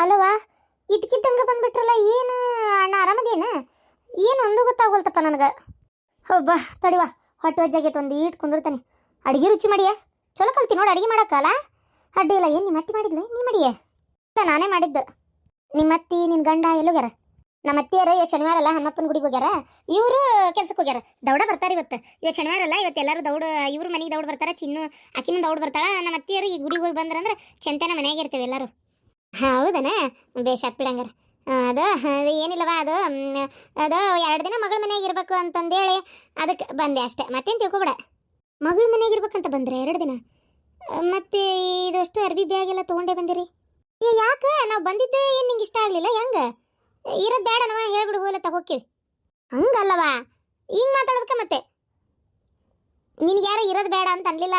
ಅಲ್ಲವಾ ಇದ್ಕಿದ್ದಂಗೆ ಬಂದ್ಬಿಟ್ರಲ್ಲ, ಏನು ಅಣ್ಣ ಆರಾಮದೇನ? ಏನು ಒಂದು ಗೊತ್ತಾಗೋಲ್ತಪ್ಪ ನನಗೆ. ಹೌಬಾ ತಡಿವಾ ಹೊಟ್ಟೆ ವಜ್ಜಾಗೈತೆ ಒಂದು ಈಟ್ ಕುಂದಿರ್ತಾನೆ. ಅಡಿಗೆ ರುಚಿ ಮಾಡಿಯಾ? ಚಲೋ ಕಲ್ತಿ ನೋಡಿ ಅಡಿಗೆ ಮಾಡೋಕ್ಕಲ್ಲ? ಅಡ್ಡಿ ಇಲ್ಲ, ಏನು ನಿಮ್ಮ ಅತ್ತೆ ಮಾಡಿದ್ಲ ನೀ ಮಾಡಿಯೇ? ಇಲ್ಲ, ನಾನೇ ಮಾಡಿದ್ದು. ನಿಮ್ಮ ಅತ್ತಿ ನಿನ್ನ ಗಂಡ ಎಲ್ಲೋಗ್ಯಾರ? ನಮ್ಮ ಅತ್ತಿಯರು ಇವತ್ತು ಶನಿವಾರ ಅಲ್ಲ, ಹನುಮಪ್ಪನ ಗುಡಿಗೆ ಹೋಗ್ಯಾರ? ಇವರು ಕೆಲ್ಸಕ್ಕೆ ಹೋಗ್ಯಾರ? ದೌಡ ಬರ್ತಾರೆ ಇವತ್ತು. ಇವತ್ತು ಶನಿವಾರ ಅಲ್ಲ, ಇವತ್ತು ಎಲ್ಲರೂ ದೌಡ, ಇವ್ರ ಮನೆಗೆ ದೌಡ ಬರ್ತಾರೆ, ಚಿನ್ನು ಆಕಿನ ದೌಡ ಬರ್ತಾಳೆ. ನಮ್ಮ ಅತ್ತಿಯರು ಈ ಗುಡಿಗೆ ಹೋಗಿ ಬಂದ್ರಂದ್ರೆ ಚಂತೆನ ಇರ್ತೇವೆ ಎಲ್ಲರೂ. ಹೌದನ? ಬೇಷ್, ಬಿಡಂಗಾರ. ಅದು ಏನಿಲ್ಲವ, ಅದು ಅದು ಎರಡು ದಿನ ಮಗಳ ಮನೆಯಾಗ ಇರಬೇಕು ಅಂತಂದೇಳಿ ಅದಕ್ಕೆ ಬಂದೆ ಅಷ್ಟೇ. ಮತ್ತೇನು ತಿಳ್ಕೊಬೇಡ. ಮಗಳ ಮನೆಯಾಗ ಇರ್ಬೇಕಂತ ಬಂದ್ರೆ ಎರಡು ದಿನ? ಮತ್ತೆ ಇದಷ್ಟು ಅರ್ಬಿ ಬ್ಯಾಗ್ ಎಲ್ಲ ತೊಗೊಂಡೇ ಬಂದಿರಿ? ಯಾಕೆ? ನಾವು ಬಂದಿದ್ದೆ ಏನು ನಿಂಗೆ ಇಷ್ಟ ಆಗಲಿಲ್ಲ, ಹೆಂಗೆ? ಇರೋದು ಬೇಡನವ ಹೇಳ್ಬಿಡು ಹೋಲ ತಗೋಕೀವಿ ಹಂಗಲ್ಲವ? ಹಿಂಗೆ ಮಾತಾಡೋದಕ್ಕೆ ಮತ್ತೆ? ನಿನಗೆ ಯಾರು ಇರೋದು ಬೇಡ ಅಂತ ಅನ್ಲಿಲ್ಲ?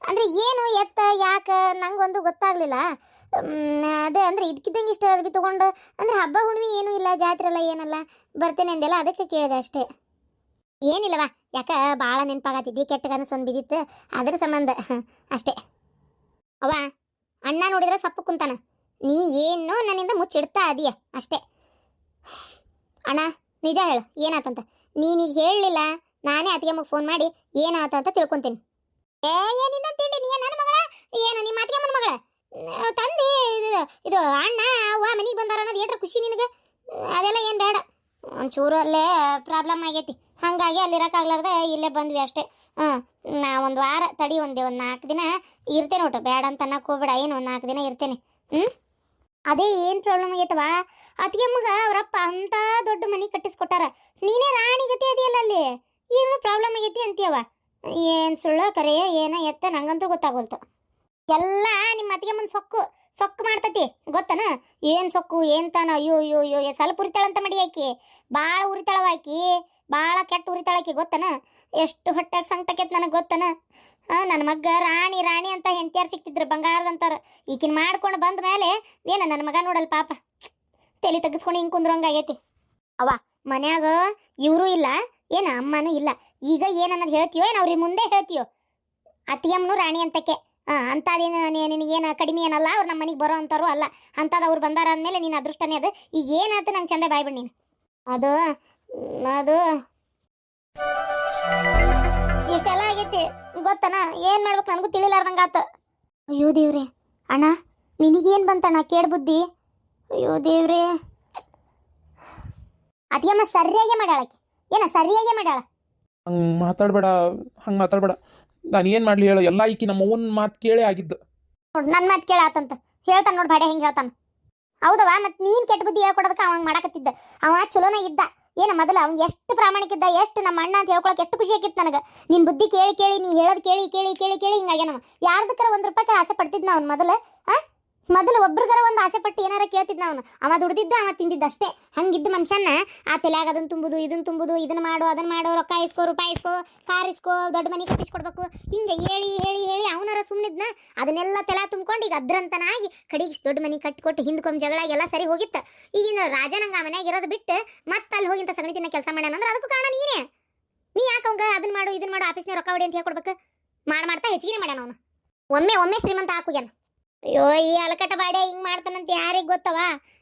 ಅಂದರೆ ಏನು, ಎತ್ತ, ಯಾಕೆ, ನಂಗೊಂದು ಗೊತ್ತಾಗ್ಲಿಲ್ಲ? ಅದೇ ಅಂದ್ರೆ ಇದಕ್ಕಿದ್ದಂಗೆ ಇಷ್ಟ ಅರ್ಬಿ ತಗೊಂಡು. ಅಂದ್ರೆ ಹಬ್ಬ, ಹುಣ್ಣಿಮೆ ಏನೂ ಇಲ್ಲ, ಜಾತ್ರೆ ಎಲ್ಲ ಏನಲ್ಲ. ಬರ್ತೇನೆ ಅಂದೆಲ್ಲ ಅದಕ್ಕೆ ಕೇಳಿದೆ ಅಷ್ಟೇ. ಏನಿಲ್ಲವಾ ಯಾಕ ಭಾಳ ನೆನಪಾಗತ್ತಿದ್ದಿ, ಕೆಟ್ಟ ಕನಸು ಒಂದು ಬಿದ್ದಿತ್ತು. ಅದ್ರ ಸಂಬಂಧ ಅಷ್ಟೇ. ಅವ ಅಣ್ಣ ನೋಡಿದ್ರೆ ಸಪ್ಪು ಕುಂತಾನ. ನೀ ಏನು ನನ್ನಿಂದ ಮುಚ್ಚಿಡ್ತಾ ಅದೀಯ ಅಷ್ಟೇ. ಅಣ್ಣ, ನಿಜ ಹೇಳು, ಏನಾತಂತ? ನೀನೀಗ ಹೇಳಲಿಲ್ಲ, ನಾನೇ ಅತ್ತಿಗೆಮ್ಮಗೆ ಫೋನ್ ಮಾಡಿ ಏನಾತ ಅಂತ ತಿಳ್ಕೊಂತೀನಿ. ಏ ಏನಿಂದ ತಿಂಡಿ, ನೀ ನನ್ನ ಮಗಳ? ಏನು, ನಿಮ್ಮ ಅತ್ತಿಗೆಮ್ಮನ ಮಗಳ? ತಂದೆ, ಇದು ಇದು ಅಣ್ಣ, ಅವ್ವ ಮನೆಗೆ ಬಂದಾರ ಅನ್ನೋದು ಏಟ್ರ ಖುಷಿ ನಿನಗೆ? ಅದೆಲ್ಲ ಏನು ಬೇಡ. ಒಂಚೂರು ಅಲ್ಲೇ ಪ್ರಾಬ್ಲಮ್ ಆಗೈತಿ. ಹಾಗಾಗಿ ಅಲ್ಲಿರೋಕ್ಕಾಗ್ಲಾರ್ದೆ ಇಲ್ಲೇ ಬಂದ್ವಿ ಅಷ್ಟೇ. ಹ್ಞೂ ನಾ ಒಂದು ವಾರ ತಡಿ, ಒಂದು ಒಂದು ನಾಲ್ಕು ದಿನ ಇರ್ತೇನೆ ಒಟ್ಟು. ಬೇಡ ಅಂತ ಅನ್ನಕ್ಕೆ ಹೋಗ್ಬೇಡ, ಏನು ಒಂದು ನಾಲ್ಕು ದಿನ ಇರ್ತೇನೆ. ಹ್ಞೂ ಅದೇ ಏನು ಪ್ರಾಬ್ಲಮ್ ಆಗೈತವ? ಅತ್ತಿಗೆಮ್ಮಗ ಅವರಪ್ಪ ಅಂತ ದೊಡ್ಡ ಮನೆ ಕಟ್ಟಿಸ್ಕೊಟ್ಟಾರ. ನೀನೇ ರಾಣಿಗತಿ ಅದೆಯಲ್ಲ ಅಲ್ಲಿ? ಏನು ಪ್ರಾಬ್ಲಮ್ ಆಗೈತಿ ಅಂತೀಯವ ಏನು ಸುಳ್ಳು, ಕರೆ, ಏನ ಎತ್ತ, ನಂಗಂತೂ ಗೊತ್ತಾಗೋಲ್ತು. ಎಲ್ಲ ನಿಮ್ಮ ಅತ್ತಿಗೆ ಮುಂದೆ ಸೊಕ್ಕು ಸೊಕ್ಕು ಮಾಡ್ತತಿ, ಗೊತ್ತನ? ಏನು ಸೊಕ್ಕು, ಏನು ತಾನ? ಅಯ್ಯೋ ಅಯ್ಯೋ ಅಯ್ಯೋ ಸ್ವಲ್ಪ ಉರಿತಾಳಂತ ಮಡಿ ಆಕಿ ಭಾಳ ಉರಿತಾಳವ ಆಕಿ ಭಾಳ ಕೆಟ್ಟ ಉರಿತಾಳ ಆಕಿ, ಗೊತ್ತನ? ಎಷ್ಟು ಹೊಟ್ಟೆಗೆ ಸಂಕಟಕ್ಕೆ ನನಗೆ ಗೊತ್ತನ? ನನ್ನ ಮಗ ರಾಣಿ ರಾಣಿ ಅಂತ ಹೆಂಡ್ತಿಯಾರು ಸಿಕ್ತಿದ್ರು ಬಂಗಾರದಂತಾರ ಈಕಿನ ಮಾಡ್ಕೊಂಡು ಬಂದ ಮೇಲೆ ಏನ ನನ್ನ ಮಗ ನೋಡಲ್ ಪಾಪ. ತಲೆ ತೆಗೆಸ್ಕೊಂಡು ಹಿಂಗೆ ಕುಂದ್ರಂಗಾಗೈತಿ ಅವ ಮನ್ಯಾಗ ಇವರು ಇಲ್ಲ, ಏನು ಅಮ್ಮನೂ ಇಲ್ಲ. ಈಗ ಏನನ್ನೋದು ಹೇಳ್ತೀಯೋ, ಏನು ಅವ್ರಿಗೆ ಮುಂದೆ ಹೇಳ್ತೀಯೋ? ಅತ್ತಿಯಮ್ಮನು ರಾಣಿ ಅಂತಕ್ಕೆ. ಅಂಥದ್ದೇನು ನಿನಗೇನು ಕಡಿಮೆ ಏನಲ್ಲ, ಅವ್ರು ನಮ್ಮ ಮನೆಗೆ ಬರೋ ಅಂಥವ್ರು ಅಲ್ಲ. ಅಂಥದ್ದು ಅವ್ರು ಬಂದಾರ ಅಂದಮೇಲೆ ನೀನು ಅದೃಷ್ಟನೇ ಅದು. ಈಗ ಏನಾಯ್ತು ನಂಗೆ ಚಂದ ಬಾಯ್ಬಿಡ್ ನೀನು. ಅದು ಅದು. ಇಷ್ಟೆಲ್ಲ ಆಗೈತಿ. ಗೊತ್ತನ? ಏನು ಮಾಡ್ಬೇಕು ನನಗೂ ತಿಳಿಲಾರ್ದಂಗೆ ಆತ ಅಯ್ಯೋ ದೇವ್ರೆ. ಅಣ್ಣ, ನಿನಗೇನು ಬಂತಣ್ಣ? ಕೇಳ್ಬುದ್ದಿ ಅಯ್ಯೋ ದೇವ್ರೆ. ಅಮ್ಮ ಸರಿಯಾಗಿ ಮಾಡ್ಯಾಳಕ್ಕೆ ಏನ ಸರಿಯಾಗಿ ಮಾಡ್ಯಾಳ? ಹಂಗೆ ಮಾತಾಡಬೇಡ ಹಂಗೆ ಮಾತಾಡಬೇಡ. ನಾನು ಏನು ಮಾಡಲಿ ಹೇಳು, ಎಲ್ಲ ಈಕಿ ನಮ್ಮ ಅವ್ವನ ಮಾತು ಕೇಳೇ ಆಗಿದ್ದು. ನನ್ನ ಮಾತು ಕೇಳಾತಂತ ಹೇಳ್ತಾನ ನೋಡ್, ಬಾಡೆ ಹೆಂಗೆ ಹೇಳ್ತಾನ. ಹೌದವ ಮತ್ ನೀನ್ ಕೆಟ್ಟ ಬುದ್ಧಿ ಹೇಳ್ಕೊಡೋದಕ್ಕೆ ಅವಂಗ್ ಮಾಡಕತ್ತಿದ್ದ. ಅವ ಚಲೋನ ಇದ್ದ. ಏನ ಮೊದಲ ಅವ್ನ್ ಎಷ್ಟು ಪ್ರಾಮಾಣಿಕ ಇದ್ದ, ಎಷ್ಟು ನಮ್ಮ ಅಣ್ಣ ಅಂತ ಹೇಳ್ಕೊಳಕ್ ಎಷ್ಟು ಖುಷಿ ಆಗಿತ್ತು ನನಗೆ. ನಿನ್ ಬುದ್ಧಿ ಕೇಳಿ ಕೇಳಿ, ನೀ ಹೇಳೋದ್ ಕೇಳಿ ಕೇಳಿ ಕೇಳಿ ಕೇಳಿ ಹಿಂಗಾಗ್ಯಾನವ ಯಾರ್ದಕ್ಕರ ಒಂದ್ ರೂಪಾಯಿ ಆಸೆ ಪಡ್ತಿದ್ನ ಅವ್ನ್ ಮೊದಲ, ಆ? ಮೊದಲು ಒಬ್ರಿಗರ ಒಂದು ಆಸೆ ಪಟ್ಟು ಏನಾರ ಕೇಳ್ತಿದ್ನ ಅವನು. ಅವ ದುಡ್ದಿದ್ದ, ಅವ ತಿಂದಿದ್ದ ಅಷ್ಟೇ. ಹಂಗಿದ್ದ ಮನುಷ್ಯನ ಆ ತಲೆಯಾಗ ಅದನ್ನ ತುಂಬುದು ಇದನ್ನ ತುಂಬುದು ಇದನ್ನ ಮಾಡು ಅದನ್ನ ಮಾಡು, ರೊಕ್ಕ ಇಸ್ಕೋ, ರೂಪಾಯಿ ಇಸ್ಕೋ, ಕಾರ್ ಇಸ್ಕೋ, ದೊಡ್ಡ ಮನೆ ಕಟ್ಟಿಸ್ಕೊಡ್ಬೇಕು. ಹಿಂಗೆ ಹೇಳಿ ಹೇಳಿ ಹೇಳಿ ಅವನರ ಸುಮ್ಮನಿದ್ನ ಅದನ್ನೆಲ್ಲ ತಲೆ ತುಂಬ್ಕೊಂಡು ಈಗ ಅದ್ರಂತನಾಗಿ ಕಡೆಗೆ ದೊಡ್ಡ ಮನೆ ಕಟ್ಟಿಕೊಟ್ಟು ಹಿಂದ್ಕೊಮ್ಮೆ ಜಗಳ ಎಲ್ಲ ಸರಿ ಹೋಗಿತ್ತು. ಈಗಿನ ರಾಜನಂಗ ಆ ಮನ್ಯಾಗ ಇರೋದು ಬಿಟ್ಟು ಮತ್ತೆ ಅಲ್ಲಿ ಹೋಗಿಂತ ಸಗಣಿ ತಿನ್ನ ಕೆಲಸ ಮಾಡ್ಯಾನ ಅಂದ್ರೆ ಅದಕ್ಕೂ ಕಾರಣ ನೀನೇ. ನೀ ಯಾಕೆ ಅವಂಗ ಅದನ್ನ ಮಾಡು ಇದನ್ನ ಮಾಡು ಆಫೀಸ್ನ ರೊಕ್ಕ ಹೊಡಿ ಅಂತ ಹೇಳ್ಕೊಡ್ಬೇಕು? ಮಾಡ್ ಮಾಡ್ತಾ ಹೆಚ್ಚಿಗೆ ಮಾಡ್ಯಾನ ಅವನು. ಒಮ್ಮೆ ಒಮ್ಮೆ ಶ್ರೀಮಂತ ಹಾಕುಗ್ಯಾನ ಅಯ್ಯೋ, ಈ ಅಲಕಟ ಬಾಡೆ ಹಿಂಗ್ ಮಾಡ್ತಾನಂತ ಯಾರಿಗೆ ಗೊತ್ತವ?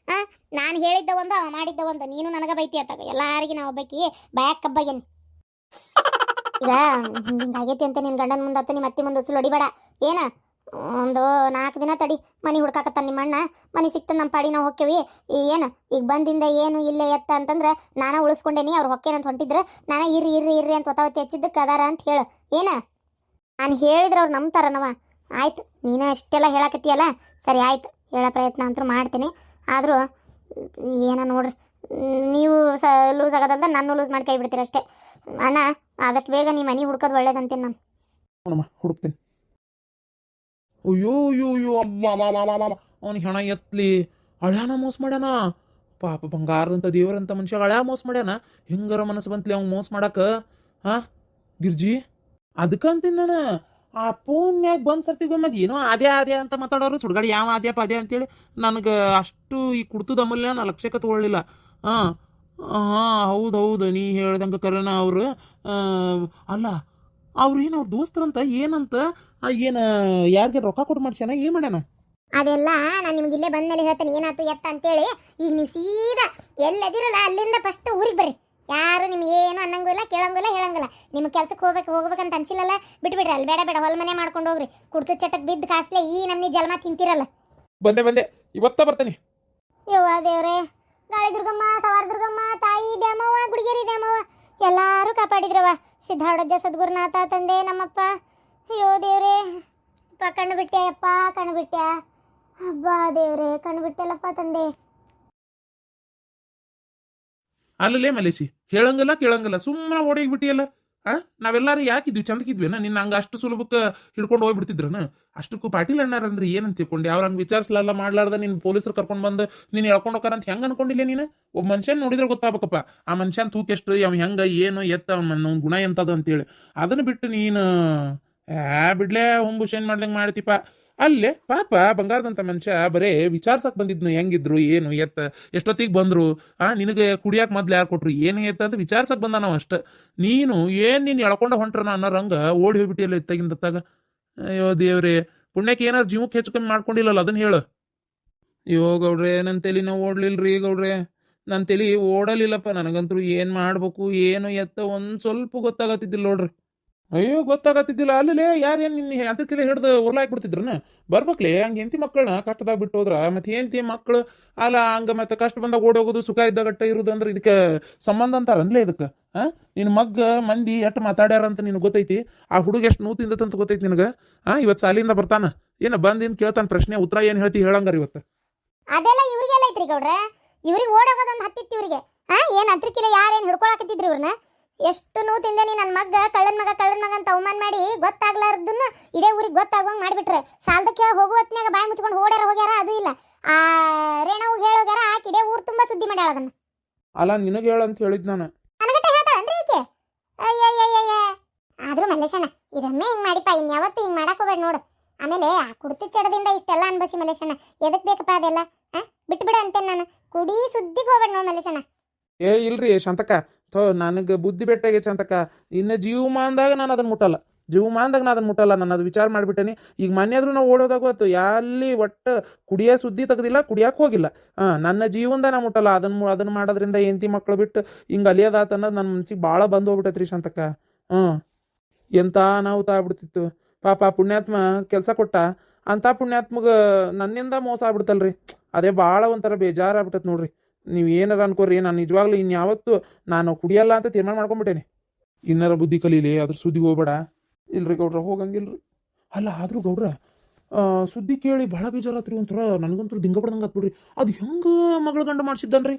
ಆ, ನಾನು ಹೇಳಿದ್ದ ಒಂದು, ಅವ ಮಾಡಿದ್ದ ಒಂದು. ನೀನು ನನಗ ಬೈತಿ ಅತ್ತಾಗ ಎಲ್ಲಾರಿಗೆ ನಾ ಒಬ್ಬಾಕಿ ಬಯಾಕ್ ಕಬ್ಬಾಗೇನಿ. ಈಗ ಹಿಂಗಾಗೈತಿ ಅಂತ ನಿನ್ ಗಂಡನ ಮುಂದೆ ನಿಮ್ಮ ಅತ್ತಿ ಮುಂದೆ ಉಸುಲು ಹೊಡಿಬೇಡ. ಏನ? ಒಂದು ನಾಲ್ಕು ದಿನ ತಡಿ. ಮನೆ ಹುಡ್ಕಾಕತ್ತಾನ ನಿಮ್ಮ ಅಣ್ಣ. ಮನೆ ಸಿಕ್ತ ನಮ್ಮ ಪಾಡಿ ನಾವು ಹೊಕ್ಕೇವಿ. ಏನು? ಈಗ ಬಂದಿಂದ ಏನು ಇಲ್ಲೇ ಎತ್ತ ಅಂತಂದ್ರೆ ನಾನು ಉಳಿಸ್ಕೊಂಡೇನಿ. ಅವ್ರು ಹೊಕ್ಕೇನಂತ ಹೊಂಟಿದ್ರು ನಾನು ಇರ್ರಿ ಇರ್ರಿ ಇರ್ರಿ ಅಂತ ಒತ್ತಾವತ್ತಿ ಹಚ್ಚಿದ್ದಕ್ಕೆ ಅದಾರ ಅಂತ ಹೇಳು. ಏನ? ನಾನು ಹೇಳಿದ್ರೆ ಅವ್ರು ನಂಬ್ತಾರನವ. ಆಯ್ತು, ನೀನೇ ಅಷ್ಟೆಲ್ಲ ಹೇಳಕತ್ತೀಯಲ್ಲ? ಸರಿ, ಆಯ್ತು. ಹೇಳೋ ಪ್ರಯತ್ನ ಅಂತೂ ಮಾಡ್ತೀನಿ. ಆದರೂ, ಏನ ನೋಡ್ರಿ, ನೀವು ಸ ಲೂಸ್ ಆಗೋದಂತ ನಾನು ಲೂಸ್ ಮಾಡಿ ಕೈ ಬಿಡ್ತೀರ ಅಷ್ಟೇ. ಅಣ್ಣ, ಆದಷ್ಟು ಬೇಗ ನೀ ಮನೆ ಹುಡ್ಕೋದು ಒಳ್ಳೇದಂತೀನಿ ನಾನು. ಹುಡುಕ್ತೀನಿ. ಅಯ್ಯೋ ಅಯ್ಯೋ ಅಯ್ಯೋ ಅಬ್ಬ ಅವನು ಹೆಣ ಎತ್ಲಿ. ಅಳ್ಯಾನ ಮೋಸ ಮಾಡ್ಯಾನ. ಪಾಪ ಬಂಗಾರದಂತ ದೇವರಂತ ಮನುಷ್ಯ ಅಳ್ಯಾ ಮೋಸ ಮಾಡ್ಯಾನ. ಹಿಂಗಾರ ಮನಸ್ಸು ಬಂತ್ಲಿ ಅವ್ನು ಮೋಸ ಮಾಡಾಕ? ಹಾ ಗಿರ್ಜಿ? ಅದಕ್ಕಂತೀನಿ ನಾನು. ಆ ಫೋನ್ಯಾಗ ಬಂದ್ ಸರ್ತಿಗೊಮ್ಮೆ ಏನೋ ಅದೇ ಅದೇ ಅಂತ ಮಾತಾಡೋರು, ಸುಡ್ಗಾಡಿ ಯಾವ ಅದೇ ಅದೇ ಅಂತೇಳಿ ನನಗೆ ಅಷ್ಟು ಈ ಕುಡ್ತದ ಅಮೂಲ್ಯ ನಾನು ಲಕ್ಷ್ಯಕ್ಕೆ ತಗೊಳ್ಳಿಲ್ಲ ಹಾಂ ಹಾಂ ಹೌದು ಹೌದು ನೀ ಹೇಳ್ದಂಗೆ ಕರೋಣ ಅವರು. ಅಲ್ಲ, ಅವ್ರು ಏನು ಅವ್ರ ದೋಸ್ತರಂತ, ಏನಂತ ಏನು ಯಾರಿಗೆ ರೊಕ್ಕ ಕೊಟ್ಟು ಮಾಡ್ಸ್ಯಾನ, ಏನು ಮಾಡ್ಯಾನ? ಅದೆಲ್ಲ ನಾನು ನಿಮ್ಗೆ ಇಲ್ಲೇ ಬಂದ್ಮೇಲೆ ಹೇಳ್ತೇನೆ, ಏನಾಯ್ತು ಎತ್ತ ಅಂತೇಳಿ, ಈಗ ನೀವು ಸೀದಾ ಎಲ್ಲದಿರಲ್ಲ ಅಲ್ಲಿಂದ ಫಸ್ಟ್ ಊರಿಗೆ ಬರ್ರಿ. ಯಾರು ನಿಮ್ಗೆ ಏನು ಅನ್ನಂಗಿಲ್ಲ ಇಲ್ಲ ಕೇಳಂಗೂ ಇಲ್ಲ ಹೇಳಂಗಿಲ್ಲ. ನಿಮ್ಮ ಕೆಲ್ಸಕ್ಕೆ ಹೋಗ್ಬೇಕು ಹೋಗ್ಬೇಕಂತ ಅನ್ಸಿಲ್ಲಲ್ಲ ಬಿಟ್ಬಿಡ್ರಿ ಅಲ್ಲಿ ಬೇಡ ಬೇಡ ಹೊಲ ಮನೆ ಮಾಡ್ಕೊಂಡು ಹೋಗ್ರಿ. ಕುಡ್ತು ಚಟಕ್ ಬಿದ್ದ ಕಾಸ್ಲೆ ಈ ನಮ್ನಿ ಜಲ್ಮ ತಿಂತಿರಲ್ಲ. ಬಂದೆ ಬಂದೆ. ಇವತ್ತ ಬರ್ತೇನೆ. ಯವ್ವ ದೇವ್ರೆ ಗಾಳಿ ದುರ್ಗಮ್ಮ ಸವಾರ ದುರ್ಗಮ್ಮ ತಾಯಿ ದ್ಯಾಮವ್ವ ಗುಡಿಗೇರಿ ದ್ಯಾಮವ್ವ ಎಲ್ಲಾರು ಕಾಪಾಡಿದ್ರವ ಸಿದ್ಧಾರೂಢಜ್ಜ ಸದ್ಗುರುನಾಥ ತಂದೆ ನಮ್ಮಪ್ಪ. ಅಯ್ಯೋ ದೇವ್ರೆ ಅಪ್ಪ ಕಣ್ಣು ಬಿಟ್ಟೆ ಅಪ್ಪ ಕಣ್ಣು ಬಿಟ್ಟೆ. ಹಬ್ಬ ದೇವ್ರೆ ಕಣ್ಣು ಬಿಟ್ಟೆಲ್ಲಪ್ಪ ತಂದೆ. ಅಲ್ಲಲೇ ಮಲೇಸಿ ಹೇಳಂಗಲ್ಲ ಕೇಳಂಗಲ್ಲ, ಸುಮ್ಮನೆ ಓಡೋಗ್ಬಿಟ್ಟಿಯಲ್ಲ ಬಿಟ್ಟಿಯಲ್ಲ? ಆ? ನಾವೆಲ್ಲಾರು ಯಾಕಿದ್ವಿ ಚಂದಕ್ಕಿದ್ವಿನ ನಿನ್ನ ಹಂಗ ಅಷ್ಟು ಸುಲಭಕ್ಕೆ ಹಿಡ್ಕೊಂಡು ಹೋಗ್ಬಿಡ್ತಿದ್ರನ? ಅಷ್ಟಕ್ಕೂ ಪಾಟೀಲ್ ಅಣ್ಣಾರ ಅಂದ್ರೆ ಏನಂತ ತಿಳ್ಕೊಂಡು? ಅವ್ರ ಹಂಗೆ ವಿಚಾರಿಸ್ಲಲ್ಲ, ಮಾಡ್ಲಾರ್ದ ನಿನ್ನ ಪೊಲೀಸರು ಕರ್ಕೊಂಡು ಬಂದು ನೀನು ಹೇಳ್ಕೊಂಡು ಅಂತ ಹೆಂಗೆ ಅನ್ಕೊಂಡಿಲ್ಲ ನೀನು? ಒಬ್ಬ ಮನುಷ್ಯನ ನೋಡಿದ್ರೆ ಗೊತ್ತಾಗಬೇಕಪ್ಪ. ಆ ಮನುಷ್ಯನ ತೂಕ ಎಷ್ಟು ಅವ್ ಹೆಂಗ, ಏನು, ಎತ್ತ, ಅವ್ನ ಗುಣ ಎಂತದ ಅಂತೇಳಿ. ಅದನ್ನ ಬಿಟ್ಟು ನೀನು ಆ ಬಿಡ್ಲೇ ಹೊಂಬುಷ್ ಏನ್ ಮಾಡ್ದಂಗೆ ಮಾಡ್ತಿಪ್ಪ. ಅಲ್ಲೇ ಪಾಪ ಬಂಗಾರದಂತ ಮನುಷ್ಯ ಬರೇ ವಿಚಾರ್ಸಕ್ ಬಂದಿದ್ನು, ಹೆಂಗಿದ್ರು, ಏನು, ಎತ್ತ, ಎಷ್ಟೊತ್ತಿಗೆ ಬಂದ್ರು? ಆ, ನಿನಗೆ ಕುಡಿಯಾಕ ಮೊದ್ಲು ಯಾರು ಕೊಟ್ರು? ಏನು ಎತ್ತ ಅಂತ ವಿಚಾರ್ಸಕ್ ಬಂದ ನಾವು ಅಷ್ಟ. ನೀನು ಏನ್ ನೀನು ಎಳ್ಕೊಂಡ ಹೊಂಟ್ರನ ಅನ್ನೋ ರಂಗ ಓಡಿ ಹೋಗ್ಬಿಟ್ಟಿಯಲ್ಲ ಇತ್ತಾಗಿಂದತ್ತಾಗ? ಅಯ್ಯೋ ದೇವ್ರೆ, ಪುಣ್ಯಕ್ಕೆ ಏನಾರು ಜೀವಕ್ಕೆ ಹೆಚ್ಚು ಕಮ್ಮಿ ಮಾಡ್ಕೊಂಡಿಲ್ಲಲ್ಲ ಅದನ್ನ ಹೇಳು. ಅಯ್ಯೋ ಗೌಡ್ರೆ ನನ್ನ ತಲೆ ನಾವು ಓಡ್ಲಿಲ್ರಿ ಗೌಡ್ರೆ. ನನ್ನ ತಲೆ ಓಡಲಿಲ್ಲಪ್ಪ, ನನಗಂತೂ ಏನು ಮಾಡ್ಬೇಕು, ಏನು ಎತ್ತ, ಒಂದು ಸ್ವಲ್ಪ ಗೊತ್ತಾಗತ್ತಿದ್ದಿಲ್ಲ ನೋಡ್ರಿ. ಅಯ್ಯೋ, ಗೊತ್ತಾಗತ್ತಿದ್ದಿಲ್ಲ. ಅಲ್ಲೇ ಯಾರೇನು ನಿನ್ನ ಅದಕ್ಕೆಲ್ಲ ಹಿಡ್ದು ಉರ್ಲಾಕ್ಬಿಡ್ತಿದ್ರನ ಬರ್ಬೇಕ್ಲೇ, ಹಂಗೆ ಹೆಂಡತಿ ಮಕ್ಕಳನ್ನ ಕಷ್ಟದಾಗ ಬಿಟ್ಟು ಹೋದ್ರ ಮತ್ತೆ ಹೆಂಡತಿ ಮಕ್ಕಳು ಅಲ್ಲ, ಹಂಗ ಮತ್ತೆ ಕಷ್ಟ ಬಂದಾಗ ಓಡೋಗೋದು, ಸುಖ ಇದ್ದಾಗಟ್ಟ ಇರುದು ಅಂದ್ರೆ ಇದಕ್ಕೆ ಸಂಬಂಧ ಅಂತಾರನ್ಲೇ ಇದಕ್ಕೆ? ಆ? ನಿನ್ನ ಮಗ್ಗ, ಮಂದಿ ಎಷ್ಟು ಮಾತಾಡ್ಯಾರ ಅಂತ ನಿನಗೆ ಗೊತ್ತೈತಿ? ಆ ಹುಡುಗ ಎಷ್ಟು ನೋವು ತಿಂದತ್ತಂತ ಗೊತ್ತೈತಿ ನಿನಗೆ? ಆ, ಇವತ್ತು ಸಾಲಿಂದ ಬರ್ತಾನ. ಏನ ಬಂದಿಂದ ಕೇಳ್ತಾನೆ ಪ್ರಶ್ನೆ, ಉತ್ತರ ಏನು ಹೇಳ್ತಿ ಹೇಳಂಗಾರ ಇವತ್ತು? ಅದೆಲ್ಲ ಇವ್ರಿಗೆಲ್ಲ ಐತ್ರಿ ಗೌಡ್ರ. ಇವ್ರಿಗೆ ಓಡೋಗೋದೊಂದು ಹತ್ತಿತ್ತು ಇವ್ರಿಗೆ. ಹಾ ಏನು ಅಂತ್ರಕ್ಕಿಲ್ಲ ಯಾರೇನ್ ಹಿಡ್ಕೊಳಕತ್ತಿದ್ರಿ ಇವ್ರನ್ನ? ಎಷ್ಟು ನೋವು ತಿಂದೇನಿ ನನ್ನ ಮಗ ಕಳ್ಳನ ಮಗ ಕಳ್ಳನ ಮಗ ಅಂತ ಅವಮಾನ ಮಾಡಿ ಗೊತ್ತಾಗ್ಲಾರ್ದನ್ನು ಇಡೇ ಊರಿಗೆ ಗೊತ್ತಾಗುವಂಗ್ ಮಾಡಿಬಿಟ್ರೆ. ಸಾಲದಕ್ಕೆ ಹೋಗುವ ಹೊತ್ನ್ಯಾಗ ಬಾಯಿ ಮುಚ್ಕೊಂಡು ಓಡ್ಯಾರ ಹೋಗ್ಯಾರ ಅದು ಇಲ್ಲ. ಆ ರೇಣವು ಹೇಳೋಗ್ಯಾರ ಆಕೆ ಇಡೇ ಊರು ತುಂಬಾ ಸುದ್ದಿ ಮಾಡ್ಯಾಳ ಅದನ್ನ. ಅಲ್ಲ ನಿನಗೆ ಹೇಳಂತ ಹೇಳಿದ್ ನಾನು. ನನಗಟ್ಟ ಹೇಳ್ತಾಳನ್ರಿ ಈಕೆ? ಅಯ್ಯಯ್ಯಯ್ಯ ಆದ್ರೂ ಮಲ್ಲೇಶಣ್ಣ ಇದೊಮ್ಮೆ ಹಿಂಗ್ ಮಾಡಿಪ್ಪ ಇನ್ಯಾವತ್ತೂ ಹಿಂಗ್ ಮಾಡಕ್ ಹೋಗ್ಬೇಡ ನೋಡು. ಆಮೇಲೆ ಆ ಕುಡ್ತಿ ಚಡದಿಂದ ಇಷ್ಟೆಲ್ಲ ಅನ್ಬಸಿ ಮಲ್ಲೇಶಣ್ಣ. ಎದಕ್ ಬೇಕಪ್ಪ ಅದೆಲ್ಲ? ಬಿಟ್ಬಿಡ ಅಂತೇನೆ ನಾನು. ಕುಡಿ ಸುದ್ದಿಗೆ ಹೋಗ್ಬೇಡ ನೋಡು ಮಲ್ಲೇಶಣ್ಣ. ಏ ಇಲ್ರಿ ಶಾಂತಕ ಥೋ, ನನಗೆ ಬುದ್ಧಿ ಬೆಟ್ಟಾಗೈತೆ ಚಂತಕ ಇನ್ನು ಜೀವಮಾನದಾಗ ನಾನು ಅದನ್ನು ಮುಟ್ಟಲ್ಲ. ಜೀವಮಾನದಾಗ ನಾನು ಅದನ್ನು ಮುಟ್ಟಲ್ಲ. ನಾನು ಅದು ವಿಚಾರ ಮಾಡಿಬಿಟ್ಟೇನಿ. ಈಗ ಮನೆ ಆದ್ರೂ ನಾವು ಓಡೋದಾಗ ಗೊತ್ತು ಎಲ್ಲಿ ಒಟ್ಟು ಕುಡಿಯೋ ಸುದ್ದಿ ತೆಗೆದಿಲ್ಲ, ಕುಡಿಯೋಕೆ ಹೋಗಿಲ್ಲ. ಹಾಂ, ನನ್ನ ಜೀವನದ ನಾನು ಮುಟ್ಟಲ್ಲ. ಅದನ್ನು ಅದನ್ನು ಮಾಡೋದ್ರಿಂದ ಹೆಂಡತಿ ಮಕ್ಕಳು ಬಿಟ್ಟು ಹಿಂಗೆ ಅಲಿಯೋದಾತ ಅನ್ನೋದು ನನ್ನ ಮನ್ಸಿಗೆ ಭಾಳ ಬಂದು ಹೋಗ್ಬಿಟ್ಟೈತ್ರಿ ಶಾಂತಕ್ಕ. ಹ್ಞೂ ಎಂಥ ನಾವು ತಾಗ್ಬಿಡ್ತಿತ್ತು ಪಾಪ ಪುಣ್ಯಾತ್ಮ ಕೆಲಸ ಕೊಟ್ಟ. ಅಂಥ ಪುಣ್ಯಾತ್ಮಗ ನನ್ನಿಂದ ಮೋಸ ಆಗ್ಬಿಡ್ತಲ್ರಿ. ಅದೇ ಭಾಳ ಒಂಥರ ಬೇಜಾರಾಗ್ಬಿಟ್ಟೈತೆ ನೋಡ್ರಿ. ನೀವು ಏನಾರ ಅನ್ಕೋರಿ, ನಾನು ನಿಜವಾಗ್ಲೂ ಇನ್ಯಾವತ್ತು ನಾನು ಕುಡಿಯಲ್ಲ ಅಂತ ತೀರ್ಮಾನ ಮಾಡ್ಕೊಂಡ್ಬಿಟ್ಟೇನೆ ಇನ್ನಾರ ಬುದ್ಧಿ ಕಲೀಲಿ, ಅದ್ರ ಸುದ್ದಿಗೆ ಹೋಗ್ಬೇಡ. ಇಲ್ರಿ ಗೌಡ್ರ, ಹೋಗಂಗಿಲ್ರಿ. ಅಲ್ಲ, ಆದ್ರೂ ಗೌಡ್ರ ಸುದ್ದಿ ಕೇಳಿ ಭಾಳ ಬೇಜಾರಾತ್ರಿ ಒಂಥರ, ನನಗಂತೂ ದಿಂಗ ಬಡ್ದಂಗೆ ಆತ್ಬಿಡ್ರಿ ಅದು ಹೆಂಗ ಮಗಳ ಗಂಡ ಮಾಡ್ಸಿದ್ದನ್ರಿ?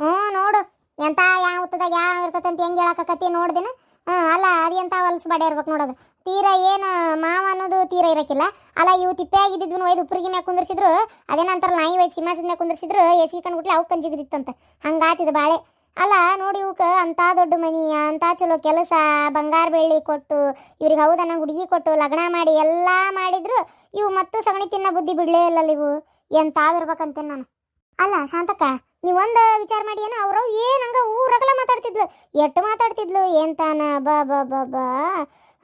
ಹ್ಞೂ ನೋಡು, ಎಂತ ಯಾವ ಹುತ್ತದಾಗ ಯಾವ ಇರ್ತೈತೆ ಅಂತ ಹೆಂಗೆ ಹೇಳಕತ್ತಿ ನೋಡ್ದಿನ ಹ್ಞೂ ಅಲ್ಲ, ಅದು ಎಂತ ಹೊಲ್ಸ್ ಬಾಡೆ ಇರ್ಬೇಕು ನೋಡೋದು. ತೀರ ಏನು, ಮಾವ ಅನ್ನೋದು ತೀರ ಇರಕ್ಕಿಲ್ಲ ಅಲ್ಲ, ಇವು ತಿಪ್ಪೆ ಆಗಿದ್ದು ಒಯ್ದು ಉಪ್ಪರಿಗೆ ಮ್ಯಾಗ ಕುಂದಿರ್ಸಿದ್ರು ಅದೇನಂತಾರಲ್ಲ ನಾಯಿ ಒಯ್ದು ಸಿಂಹಾಸದ ಮ್ಯಾಗ ಕುಂದಿರ್ಸಿದ್ರು, ಎಸಿ ಕಂಡ್ಬಿಟ್ಲೆ ಅವು ಕಂಜಿಗಿದಿತ್ತಂತ. ಹಂಗಾತಿದ್ ಬಾಳೆ. ಅಲ್ಲ, ನೋಡಿ ಇವಕ್ಕೆ ಅಂಥ ದೊಡ್ಡ ಮನಿ ಅಂಥ ಚಲೋ ಕೆಲಸ, ಬಂಗಾರ ಬೆಳ್ಳಿ ಕೊಟ್ಟು, ಇವ್ರಿಗೆ ಹೌದನ್ನ ಹುಡುಗಿ ಕೊಟ್ಟು, ಲಗ್ನ ಮಾಡಿ ಎಲ್ಲ ಮಾಡಿದ್ರು, ಇವು ಮತ್ತು ಸಗಣಿ ತಿನ್ನ ಬುದ್ಧಿ ಬಿಡಲೇ ಇಲ್ಲಲ್ಲ ಇವು. ಎಂತಾವಿರ್ಬೇಕಂತೇನೆ ನಾನು. ಅಲ್ಲ, ಶಾಂತಕ್ಕ ನೀವೊಂದು ವಿಚಾರ ಮಾಡಿ, ಏನೋ ಅವ್ರು ಏನು ಹಂಗ ಊರಗಲ ಮಾತಾಡ್ತಿದ್ಲು? ಎಟ್ಟು ಮಾತಾಡ್ತಿದ್ಲು? ಎಂತಾನ ಬಾ ಬಾ ಬಾ ಬಾ.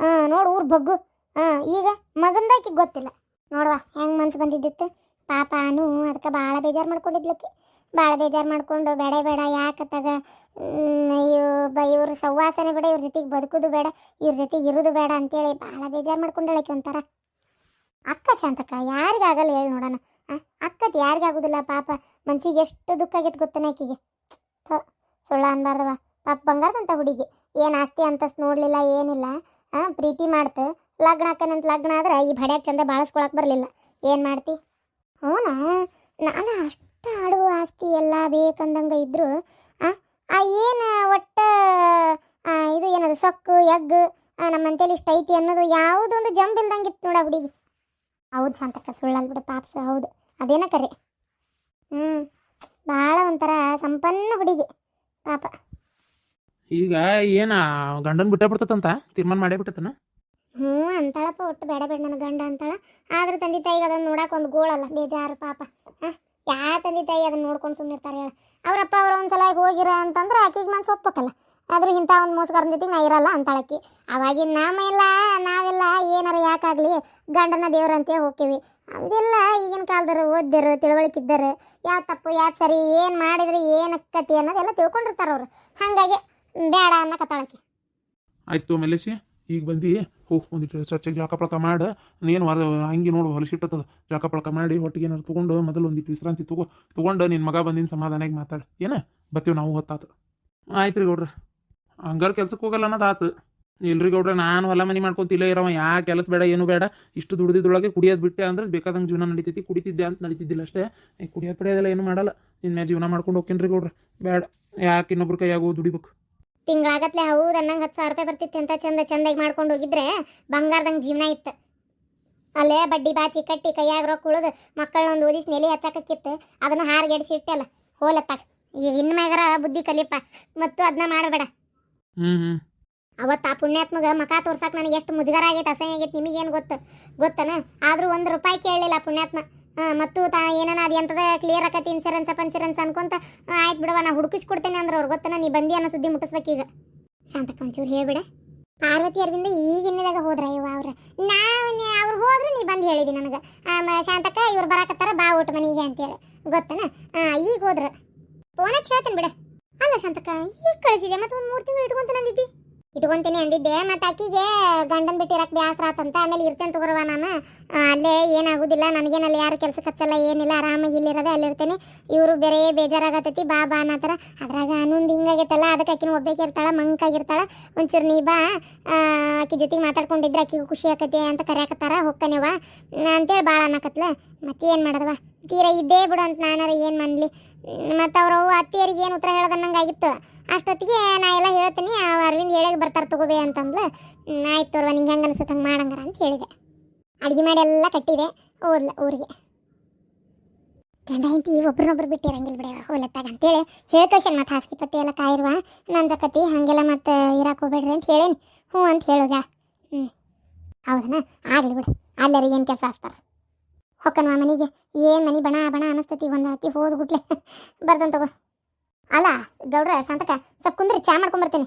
ಹಾಂ, ನೋಡು ಊರ್ ಬಗ್ಗು. ಹಾಂ, ಈಗ ಮಗಂದಾಕಿ ಗೊತ್ತಿಲ್ಲ. ನೋಡುವ ಹೆಂಗೆ ಮನ್ಸು ಬಂದಿದ್ದಿತ್ತು. ಪಾಪಾನು ಅದಕ್ಕೆ ಭಾಳ ಬೇಜಾರು ಮಾಡ್ಕೊಂಡಿದ್ಲಕ್ಕಿ ಭಾಳ ಬೇಜಾರು ಮಾಡ್ಕೊಂಡು ಬೇಡ ಬೇಡ ಯಾಕತ್ತಾಗ ಅಯ್ಯೋ, ಬ, ಇವ್ರ ಸೌವಾಸನೆ ಬೇಡ, ಇವ್ರ ಜೊತೆಗೆ ಬದುಕೋದು ಬೇಡ, ಇವ್ರ ಜೊತೆಗೆ ಇರೋದು ಬೇಡ ಅಂತೇಳಿ ಭಾಳ ಬೇಜಾರು ಮಾಡ್ಕೊಂಡಳಕ್ಕೆ ಒಂಥರ. ಅಕ್ಕ ಶಾಂತಕ್ಕ, ಯಾರಿಗಾಗಲ್ಲ ಹೇಳಿ ನೋಡೋಣ. ಅಕ್ಕದ್ ಆಗೋದಿಲ್ಲ ಪಾಪ. ಮನ್ಸಿಗೆ ಎಷ್ಟು ದುಃಖ ಆಗೈತೆ ಗೊತ್ತನೇ ಆಕಿಗೆ? ಸುಳ್ಳ ಅನ್ಬಾರ್ದವ ಪಾಪ ಬಂಗಾರದಂತ ಹುಡುಗಿ. ಏನು ಆಸ್ತಿ ಅಂತಸ್ ನೋಡಲಿಲ್ಲ ಏನಿಲ್ಲ. ಆ, ಪ್ರೀತಿ ಮಾಡ್ತ. ಲಗ್ನ ಹಾಕನಂತ ಲಗ್ನ ಆದ್ರೆ ಈ ಬಡ್ಯಾಗ ಚಂದ ಬಾಳ್ಸ್ಕೊಳಕ್ಕೆ ಬರಲಿಲ್ಲ. ಏನು ಮಾಡ್ತಿ? ಹ್ಞೂನಾ ನಾನು ಅಷ್ಟು ಆಡುವ ಆಸ್ತಿ ಎಲ್ಲ ಬೇಕಂದಂಗೆ ಇದ್ರು. ಆ ಏನು ಒಟ್ಟು ಇದು ಏನದು ಸೊಕ್ಕು ಎಗ್ ನಮ್ಮಂತೇಳಿ ನಮ್ಮ ಅಂತೇಳಿ ಇಷ್ಟ ಐತಿ ಅನ್ನೋದು ಯಾವುದೊಂದು ಜಂಬಿಲ್ದಂಗಿತ್ತು ನೋಡ ಹುಡುಗಿ. ಹೌದು ಶಾಂತಕ್ಕ ಸುಳ್ಳಲ್ ಬಿಡು ಪಾಪ್ಸ್ ಹೌದು. ಅದೇನ ಕರೆ? ಹ್ಞೂ ಭಾಳ ಒಂಥರ ಸಂಪನ್ನ ಹುಡುಗಿ ಪಾಪ. ಈಗ ಏನ ಗಂಡನ್ ಬಿಟ್ಟ ಬಿಡ್ತತಂತ? ತೀರ್ಮಾನ ಮಾಡೇ ಬಿಟ್ಟತನ? ಹ್ಞೂ ಅಂತಾಳಪ್ಪ ಒಟ್ಟು ಬೇಡ ಬೇಡ ನನ್ನ ಗಂಡ ಅಂತಳ. ಆದ್ರೆ ತಂದೆ ತಾಯಿಗೆ ಅದನ್ನ ನೋಡಕ್ಕೆ ಒಂದು ಗೋಳಲ್ಲ ಬೇಜಾರು ಪಾಪ. ಹಾಂ ಯಾ ತಂದೆ ತಾಯಿ ಅದನ್ನ ನೋಡ್ಕೊಂಡು ಸುಮ್ಮನಿರ್ತಾರೆ ಹೇಳ. ಅವರಪ್ಪ ಅವ್ರ ಒಂದ್ಸಲ ಹೋಗಿರ ಅಂತಂದ್ರೆ ಆಕೆಗೆ ಮನ್ಸು ಒಪ್ಪಕ್ಕಲ್ಲ ಆದ್ರೂ ಇಂಥ ಒಂದು ಮೋಸಗಾರನ ಜೊತೆ ನಾ ಇರಲ್ಲ ಅಂತಾಳಕ್ಕಿ. ಅವಾಗಿನ ಎಲ್ಲ ನಾವೆಲ್ಲ ಏನಾರ ಯಾಕಾಗಲಿ ಗಂಡನ ದೇವ್ರಂತೆ ಹೋಗ್ತೀವಿ ಅದೆಲ್ಲ ಈಗಿನ ಕಾಲದವ್ರು ಓದ್ದರು ತಿಳುವಳಿಕೆ ಇದ್ದರು ಯಾವ ತಪ್ಪು ಯಾವ್ದು ಸರಿ, ಏನು ಮಾಡಿದ್ರೆ, ಏನು ಕತಿ ಅನ್ನೋದೆಲ್ಲ ತಿಳ್ಕೊಂಡಿರ್ತಾರೆ ಅವರು. ಹಾಗಾಗಿ ಬೇಡ ಅನ್ನೋ ಕತ್ತಾಳಕ್ಕಿ ಆಯ್ತು ಮೆಲ್ಲಿಸಿ ಈಗ ಬಂದು. ಹೋಗಿ ಒಂದಿಟ್ಟು ಸ್ವಚ್ಛ ಜಾಕ ಪಳಕ ಮಾಡಿ. ನೀನು ವರ, ಹಂಗೆ ನೋಡು, ಹೊಲಸಿಟ್ಟದ ಜಾಕ ಪಳಕ ಮಾಡಿ, ಹೊಟ್ಟಿಗೆ ಏನಾರು ತೊಗೊಂಡು ಮೊದಲು ಒಂದಿಟ್ಟು ವಿಶ್ರಾಂತಿ ತಗೋ, ತೊಗೊಂಡು ನಿನ್ನ ಮಗ ಬಂದಿನ ಸಮಾಧಾನಾಗಿ ಮಾತಾಡು. ಏನು? ಬರ್ತೀವಿ ನಾವು ಹೊತ್ತಾತು. ಆಯ್ತು ರೀ ಗೌಡ್ರ. ಹಂಗಾರ ಕೆಲ್ಸಕ್ಕೆ ಹೋಗಲ್ಲ ಅನ್ನೋದು ಆತು. ಇಲ್ರಿ ನಾನು ಹೊಲ ಮನೆ ಮಾಡ್ಕೊಂತಿಲ್ಲ ಇರವ, ಯಾ ಕೆಲಸ ಬೇಡ, ಏನು ಬೇಡ, ಇಷ್ಟು ದುಡಿದಿದ್ದೊಳಗೆ ಕುಡಿಯೋದು ಬಿಟ್ಟೆ ಅಂದ್ರೆ ಬೇಕಾದಂಗೆ ಜೀವನ ನಡೀತೈತಿ, ಕುಡಿತಿದ್ದೆ ಅಂತ ನಡೀತಿದ್ದಿಲ್ಲ ಅಷ್ಟೇ. ಕುಡಿಯೋದು ಪಡೆಯೋದೆಲ್ಲ ಏನು ಮಾಡಲ್ಲ. ಇನ್ಮೇಲೆ ಜೀವನ ಮಾಡ್ಕೊಂಡು ಹೋಗ್ಕೇನ್ರಿ ಗೌಡ್ರ. ಬೇಡ ಯಾಕೆ ಇನ್ನೊಬ್ರ ಕೈಯಾಗೋ ದುಡಿಬೇಕು. ತಿಂಗಳಾಗತ್ಲೆ ಹೌದು ಅನ್ನಂಗೆ ಹತ್ತು ಸಾವಿರ ರೂಪಾಯಿ ಬರ್ತಿತ್ತು ಅಂತ ಚಂದ ಚಂದಾಗಿ ಮಾಡ್ಕೊಂಡು ಹೋಗಿದ್ರೆ ಬಂಗಾರದಂಗೆ ಜೀವನ ಇತ್ತು. ಅಲ್ಲೇ ಬಡ್ಡಿ ಬಾಚಿ ಕಟ್ಟಿ ಕೈಯಾಗ ರೊಕ್ಕ ಉಳಿದು ಮಕ್ಕಳನ್ನೊಂದು ಓದಿಸಿ ನೆಲೆ ಹಚ್ಚಾಕಕ್ಕಿತ್ತು. ಅದನ್ನು ಹಾರ್ಗೆಡಿಸಿ ಇಟ್ಟಲ್ಲ ಹೋಲತ್ತಾಗ. ಈಗ ಇನ್ಮ್ಯಾಗರ ಬುದ್ಧಿ ಕಲಿಯಪ್ಪ. ಮತ್ತು ಅದನ್ನ ಮಾಡಬೇಡ. ಹ್ಞೂ ಅವತ್ತು ಆ ಪುಣ್ಯಾತ್ಮಗ ಮಕ ತೋರ್ಸಕ್ ನನಗೆ ಎಷ್ಟು ಮುಜುಗರ ಆಗೈತೆ ಅಸಹ್ಯ ಆಗೈತೆ ನಿಮಗೇನು ಗೊತ್ತು ಗೊತ್ತನ? ಆದರೂ ಒಂದು ರೂಪಾಯಿ ಕೇಳಲಿಲ್ಲ ಪುಣ್ಯಾತ್ಮ. ಮತ್ತು ತಾ ಏನನ ಅದು ಎಂಥದ ಕ್ಲಿಯರ್ ಆಕತಿ ಇನ್ಸೂರೆನ್ಸ್ ಪನ್ಸೂರೆನ್ಸ್ ಅನ್ಕೊಂತ ಆ, ಆಯ್ತು ಬಿಡವ ನಾ ಹುಡುಕಿಸ್ಕೊಡ್ತೇನೆ ಅಂದ್ರೆ ಅವ್ರು ಗೊತ್ತನ ನೀ ಬಂದಿ ಅನ್ನೋ ಸುದ್ದಿ ಮುಟ್ಟಿಸ್ಬೇಕೀಗ ಶಾಂತಕ್ಕ ಒಂಚೂರು ಹೇಳ್ಬಿಡ. ಪಾರ್ವತಿ ಅರವಿಂದ ಈಗಿನ್ನದಾಗ ಹೋದ್ರ ಇವ ಅವ್ರ? ನಾವು ಅವ್ರು ಹೋದ್ರು ನೀ ಬಂದು ಹೇಳಿದಿ ನನಗೆ. ಶಾಂತಕ್ಕ ಇವ್ರು ಬರಾಕತ್ತಾರ ಬಾ ಊಟ ಮನೆಗೆ ಅಂತೇಳಿ ಗೊತ್ತನ? ಈಗ ಹೋದ್ರ. ಫೋನ್ ಹೇಳ್ತೇನೆ ಬಿಡ. ಅಲ್ಲ ಶಾಂತಕ್ಕ, ಈಗ ಕಳಿಸಿದೆ ಮತ್ತೆ ಒಂದು ಮೂರು ತಿಂಗಳು ಇಟ್ಕೊಂತ ನಂದಿದ್ದಿ? ಇಟ್ಕೊಂತೀನಿ ಅಂದಿದ್ದೆ, ಮತ್ತೆ ಆಕಿಗೆ ಗಂಡನ್ ಬಿಟ್ಟು ಇರಕ್ಕೆ ಬ್ಯಾಸರ ಆತಂತ, ಆಮೇಲೆ ಇರ್ತೇನೆ ತಗೋರವ ನಾನು. ಅಲ್ಲೇ ಏನಾಗುದಿಲ್ಲ, ನನಗೇನಲ್ಲಿ ಯಾರು ಕೆಲಸ ಕಚ್ಚಲ್ಲ ಏನಿಲ್ಲ, ಆರಾಮಾಗಿ ಇಲ್ಲಿರೋದೆ ಅಲ್ಲಿರ್ತೇನೆ ಇವರು ಬೇರೆ ಬೇಜಾರಾಗತ್ತೈತಿ ಬಾ ಬಾ ಅನ್ನತ್ತಾರ ಅದ್ರಾಗ ಅನ್ನೊಂದು ಹಿಂಗಾಗೈತಲ್ಲ ಅದಕ್ಕೆ ಆಕಿನ ಒಬ್ಬಾಕಿ ಇರ್ತಾಳ, ಮಂಕಾಗಿರ್ತಾಳ. ಒಂಚೂರು ನೀ ಬಾ ಆಕಿ ಜೊತೆಗೆ ಮಾತಾಡ್ಕೊಂಡಿದ್ರೆ ಆಕಿಗೂ ಖುಷಿ ಆಕತಿ ಅಂತ ಕರ್ಯಾಕತ್ತಾರ ಹೊಕ್ಕನೆವ ಅಂತೇಳಿ ಭಾಳ ಅನ್ನಕತ್ಲ. ಮತ್ತೆ ಏನು ಮಾಡದವ? ತೀರಾ ಇದ್ದೇ ಬಿಡು ಅಂತ ನಾನಾರ ಏನು ಮಾಡಲಿ? ಮತ್ತು ಅವ್ರ ಅತ್ತಿಯರಿಗೆ ಏನು ಉತ್ತರ ಹೇಳೋದನ್ನಂಗಾಗಿತ್ತು ಅಷ್ಟೊತ್ತಿಗೆ ನಾ ಎಲ್ಲ ಹೇಳ್ತೀನಿ ಅರವಿಂದ್ ಹೇಳಕ್ಕೆ ಬರ್ತಾರೆ ತಗೋಬೇ ಅಂತಂದ್ಲು. ಆಯ್ತು ಅವ್ರವ ನಿಂಗೆ ಹೆಂಗೆ ಅನ್ಸುತ್ತೆ ಹಂಗೆ ಮಾಡಂಗಾರ ಅಂತ ಹೇಳಿದೆ. ಅಡುಗೆ ಮಾಡಿ ಎಲ್ಲ ಕಟ್ಟಿದೆ ಓದ್ಲ ಊರಿಗೆ. ಗಂಡ ಹೆಂಡತಿ ಒಬ್ರನ್ನೊಬ್ರು ಬಿಟ್ಟಿರಂಗಿಲ್ಲ ಬಿಡವ ಹೋಲತ್ತಾಗ ಅಂತೇಳಿ. ಹೇಳ್ಕಳ್ಸೇನೆ ಮತ್ತು ಹಾಸಿಗೆ ಪತ್ತೆ ಎಲ್ಲ ಕಾಯಿರುವ. ನನ್ನ ಜಕತಿ, ಹಾಗೆಲ್ಲ ಮತ್ತೆ ಇರಕ್ಕೆ ಹೋಗ್ಬೇಡ್ರಿ ಅಂತ ಹೇಳೇನಿ. ಹ್ಞೂ ಅಂತ ಹೇಳೋದ ಹ್ಞೂ ಹೌದನ? ಆಗಲಿ ಬಿಡು. ಅಲ್ಲರಿ ಏನು ಕೆಲಸ ಹಚ್ತಾರೆ ಹೊಕ್ಕನ್ವ ಮನೆಗೆ. ಏನು ಮನೆ ಬಣ ಬಣ ಅನಿಸ್ತತಿ ಒಂದು ಹತ್ತಿ ಹೋದ್ ಗುಟ್ಲೆ. ಬರ್ದನ್ ತಗೋ. ಅಲ್ಲ ಗೌಡ್ರ ಶಾಂತಕ ಸ್ವಲ್ಪ ಕುಂದ್ರಿ ಚಾ ಮಾಡ್ಕೊಂಬರ್ತೀನಿ.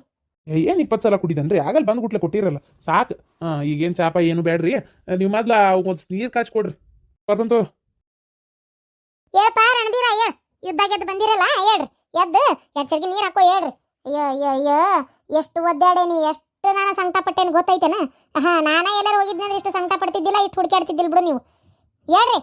ಏನು ಇಪ್ಪತ್ತು ಸಲ ಕುಡಿದನ್ರಿ? ಆಗಲ್ಲ ಬಂದು ಗುಟ್ಲೆ ಕೊಟ್ಟಿರಲ್ಲ. ಸಾಕು. ಹಾಂ ಈಗೇನು ಚಾಪ ಏನು ಬೇಡ್ರಿ ನೀವು ಮೊದ್ಲ ಒಂದು ನೀರು ಕಾಚ್ ಕೊಡ್ರಿ. ಬರ್ತಂತು ಹೇಳ್ಪ ರಣದೀರ ಹೇಳ್ ಯುದ್ಧ ಗೆದ್ದು ಬಂದಿರಲ್ಲ ಹೇಳ್ರಿ ಎದ್ದು ಎರಡು ಸರ್ಗಿ ನೀರು ಹಾಕೋ ಹೇಳ್ರಿ ಅಯ್ಯೋ ಅಯ್ಯೋ ಅಯ್ಯೋ ಎಷ್ಟು ಒದ್ದಾಡೇನಿ ಎಷ್ಟು ನಾನು ಸಂಕಟ ಪಟ್ಟೇನಿ ಗೊತ್ತೈತೇನ? ಹಾ ನಾನೇ ಎಲ್ಲರೂ ಹೋಗಿದ್ನಂದ್ರೆ ಇಷ್ಟು ಸಂಕಟ ಪಡ್ತಿದ್ದಿಲ್ಲ ಇಷ್ಟು ಹುಡುಕಾಡ್ತಿದ್ದಿಲ್ಲ ಬಿಡು ನೀವು. ಹೇಳ್ರಿ